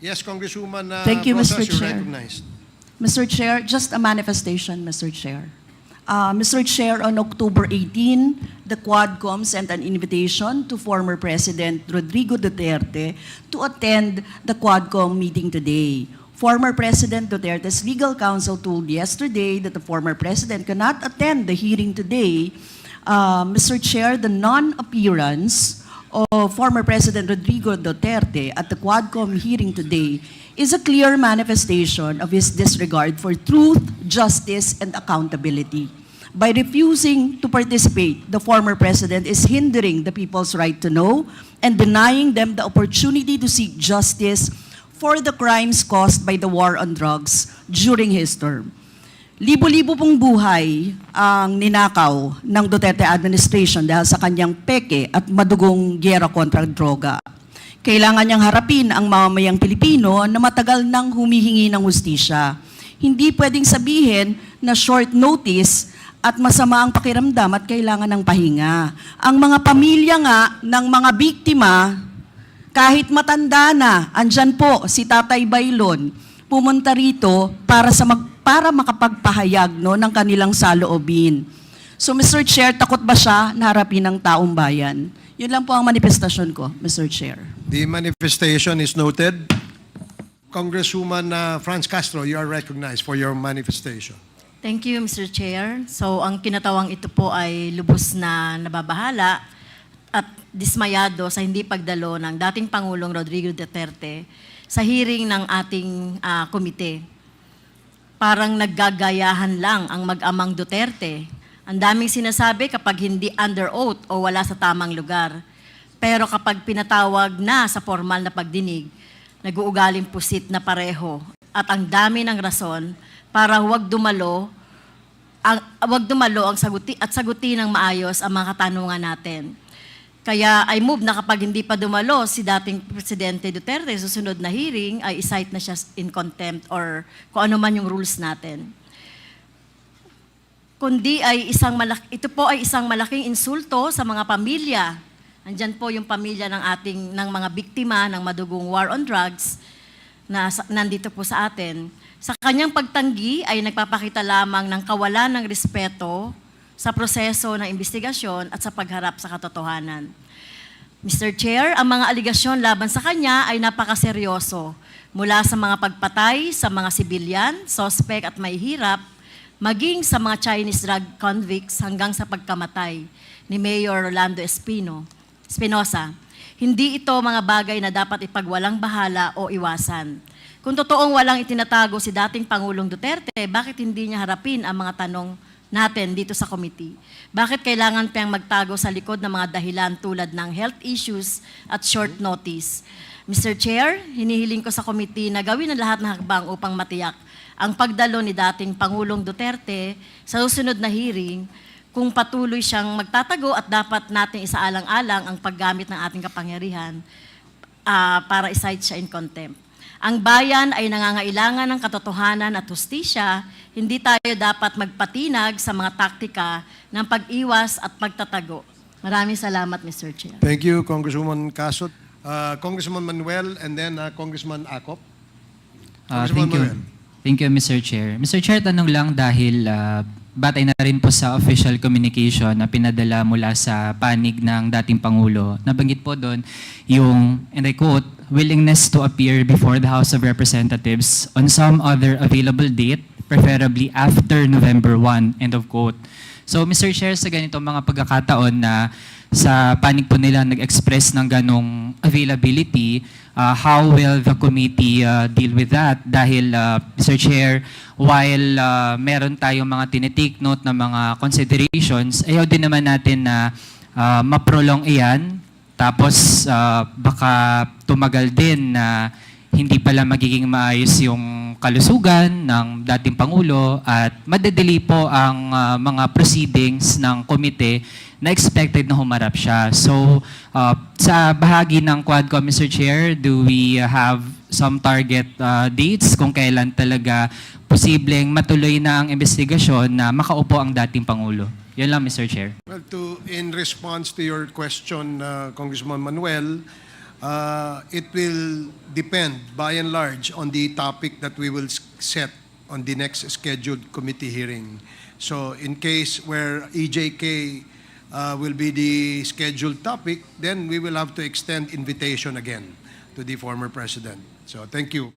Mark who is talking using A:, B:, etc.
A: Yes, Congresswoman uh,
B: Thank you,
A: Rosas,
B: Mr.
A: you're
B: Chair.
A: recognized.
B: Mr. Chair, just a manifestation, Mr. Chair. Uh, Mr. Chair, on October 18, the Quadcom sent an invitation to former President Rodrigo Duterte to attend the Quadcom meeting today. Former President Duterte's legal counsel told yesterday that the former president cannot attend the hearing today. Uh, Mr. Chair, the non-appearance of former President Rodrigo Duterte at the Quadcom hearing today is a clear manifestation of his disregard for truth, justice, and accountability. By refusing to participate, the former president is hindering the people's right to know and denying them the opportunity to seek justice for the crimes caused by the war on drugs during his term. Libo-libo pong buhay ang ninakaw ng Duterte administration dahil sa kanyang peke at madugong gyera kontra droga. Kailangan niyang harapin ang mamamayang Pilipino na matagal nang humihingi ng hustisya. Hindi pwedeng sabihin na short notice at masama ang pakiramdam at kailangan ng pahinga. Ang mga pamilya nga ng mga biktima kahit matanda na, andyan po si Tatay Bailon, pumunta rito para sa mag, para makapagpahayag no ng kanilang saloobin. So Mr. Chair, takot ba siya na harapin ng taong bayan? Yun lang po ang manifestasyon ko, Mr. Chair.
A: The manifestation is noted. Congresswoman uh, Franz Castro, you are recognized for your manifestation.
C: Thank you, Mr. Chair. So, ang kinatawang ito po ay lubos na nababahala at dismayado sa hindi pagdalo ng dating Pangulong Rodrigo Duterte sa hearing ng ating ah, komite. Parang naggagayahan lang ang mag-amang Duterte. Ang daming sinasabi kapag hindi under oath o wala sa tamang lugar. Pero kapag pinatawag na sa formal na pagdinig, nag-uugaling pusit na pareho. At ang dami ng rason para huwag dumalo ang wag dumalo ang saguti at sagutin ng maayos ang mga katanungan natin. Kaya I move na kapag hindi pa dumalo si dating Presidente Duterte susunod na hearing ay isight na siya in contempt or kung ano man yung rules natin. Kundi ay isang malak ito po ay isang malaking insulto sa mga pamilya. Andyan po yung pamilya ng ating ng mga biktima ng madugong war on drugs na nandito po sa atin. Sa kanyang pagtanggi ay nagpapakita lamang ng kawalan ng respeto sa proseso ng investigasyon at sa pagharap sa katotohanan. Mr. Chair, ang mga aligasyon laban sa kanya ay napakaseryoso. Mula sa mga pagpatay sa mga sibilyan, sospek at may maging sa mga Chinese drug convicts hanggang sa pagkamatay ni Mayor Rolando Espino, Espinosa. Hindi ito mga bagay na dapat ipagwalang bahala o iwasan. Kung totoong walang itinatago si dating Pangulong Duterte, bakit hindi niya harapin ang mga tanong natin dito sa committee? Bakit kailangan pang magtago sa likod ng mga dahilan tulad ng health issues at short notice? Mr. Chair, hinihiling ko sa committee na gawin ang lahat ng hakbang upang matiyak ang pagdalo ni dating Pangulong Duterte sa susunod na hearing kung patuloy siyang magtatago at dapat nating isaalang-alang ang paggamit ng ating kapangyarihan ah, para isight siya in contempt. Ang bayan ay nangangailangan ng katotohanan at hustisya, hindi tayo dapat magpatinag sa mga taktika ng pag-iwas at pagtatago. Maraming salamat, Mr. Chair.
A: Thank you, Congresswoman Castro. Uh, Congressman Manuel and then uh, Congressman Acop.
D: Ah,
A: Congressman
D: thank you.
A: Manuel.
D: Thank you, Mr. Chair. Mr. Chair, tanong lang dahil ah, batay na rin po sa official communication na pinadala mula sa panig ng dating Pangulo. Nabanggit po doon yung, and I quote, willingness to appear before the House of Representatives on some other available date, preferably after November 1, end of quote. So, Mr. Chair, sa ganito mga pagkakataon na sa panig po nila nag-express ng ganong availability, uh, how will the committee uh, deal with that? Dahil, uh, Mr. Chair, while uh, meron tayong mga tinitake note na mga considerations, ayaw din naman natin na uh, maprolong iyan, tapos uh, baka tumagal din na hindi pala magiging maayos yung kalusugan ng dating Pangulo at madedelay po ang uh, mga proceedings ng komite na expected na humarap siya. So, uh, sa bahagi ng Quadcom, Mr. Chair, do we have some target uh, dates kung kailan talaga posibleng matuloy na ang investigasyon na makaupo ang dating Pangulo? Yan lang, Mr. Chair.
A: Well, to, in response to your question, uh, Congressman Manuel, Uh, it will depend by and large on the topic that we will set on the next scheduled committee hearing. So in case where EJK uh, will be the scheduled topic, then we will have to extend invitation again to the former president. So thank you.